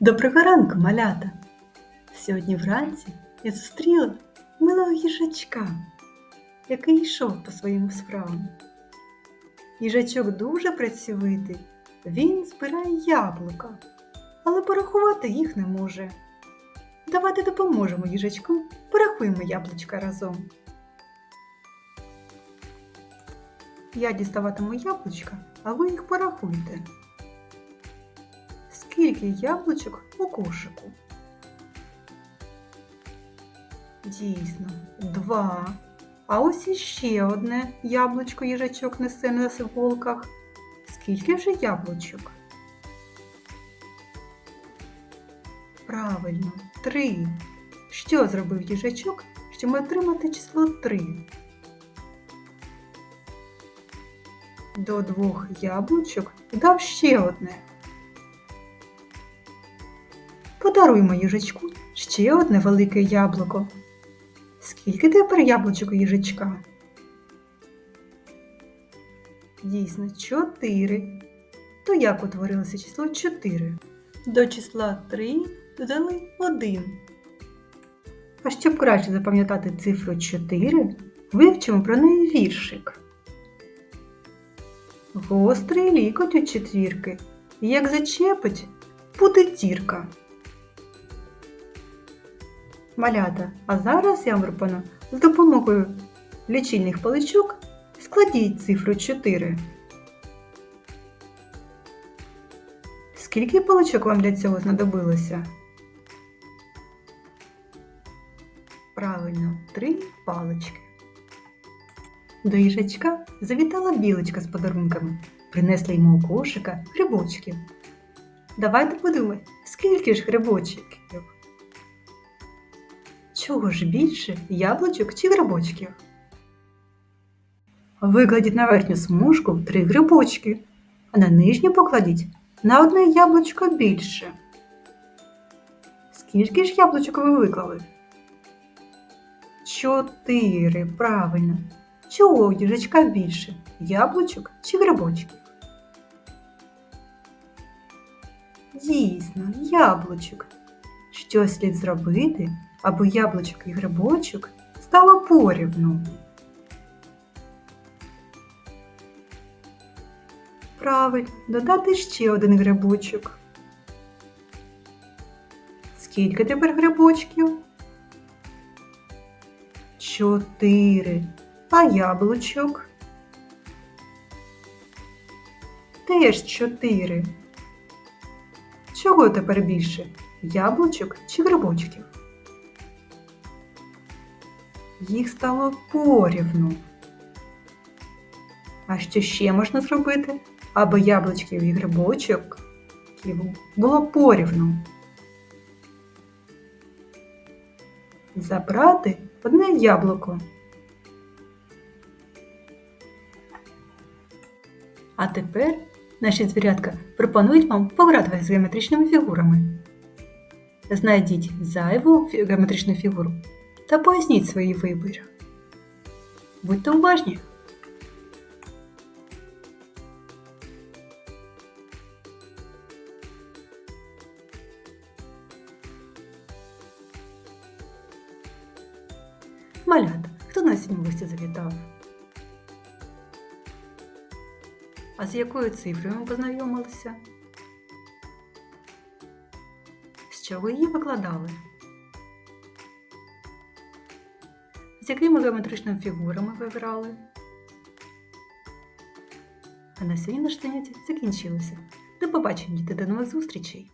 Доброго ранку, малята! Сьогодні вранці я зустріла милого їжачка, який йшов по своїм справам. Їжачок дуже працьовитий, він збирає яблука, але порахувати їх не може. Давайте допоможемо їжачку, порахуємо яблучка разом. Я діставатиму яблучка, а ви їх порахуйте. Скільки яблучок у кошику? Дійсно, два. А ось іще одне яблучко їжачок несе на сиволках. Скільки вже яблучок? Правильно, три. Що зробив їжачок, щоб отримати число три? До двох яблучок додав ще одне. Подаруймо їжачку ще одне велике яблуко. Скільки тепер яблучок у їжачка? Дійсно, чотири. То як утворилося число 4? До числа 3 додали 1. А щоб краще запам'ятати цифру 4, вивчимо про неї віршик. Гострий лікоть у четвірки, як зачепить, буде дірка. Малята, а зараз я вам пропоную з допомогою лічильних паличок складіть цифру 4. Скільки паличок вам для цього знадобилося? Правильно, три палички. До їжачка завітала білочка з подарунками. Принесла йому у кошика грибочків. Давайте подумаємо, скільки ж грибочків? Чого ж більше яблучок чи грибочків? Викладіть на верхню смужку три грибочки, а на нижню покладіть на одне яблучко більше. Скільки ж яблучок ви виклали? Чотири, правильно. Чого у їжачка більше? Яблучок чи грибочків? Дійсно, яблучок. Що слід зробити, аби яблучок і грибочок стало порівну? Правильно, додати ще один грибочок. Скільки тепер грибочків? Чотири. А яблучок? Теж чотири. Чого тепер більше? Яблучок чи грибочків? Їх стало порівну. А що ще можна зробити, аби яблучків і грибочок було порівну? Забрати одне яблуко. А тепер наші звірятка пропонують вам пограти з геометричними фігурами. Знайдіть зайву геометричну фігуру та поясніть свої вибір. Будьте уважні! Малята, хто на сьогодні гості завітав? А з якою цифрою ми познайомилися? З чого її викладали? З якими геометричними фігурами ви грали? А на сьогодні наш заняття закінчилося. До побачення, діти, до нових зустрічей!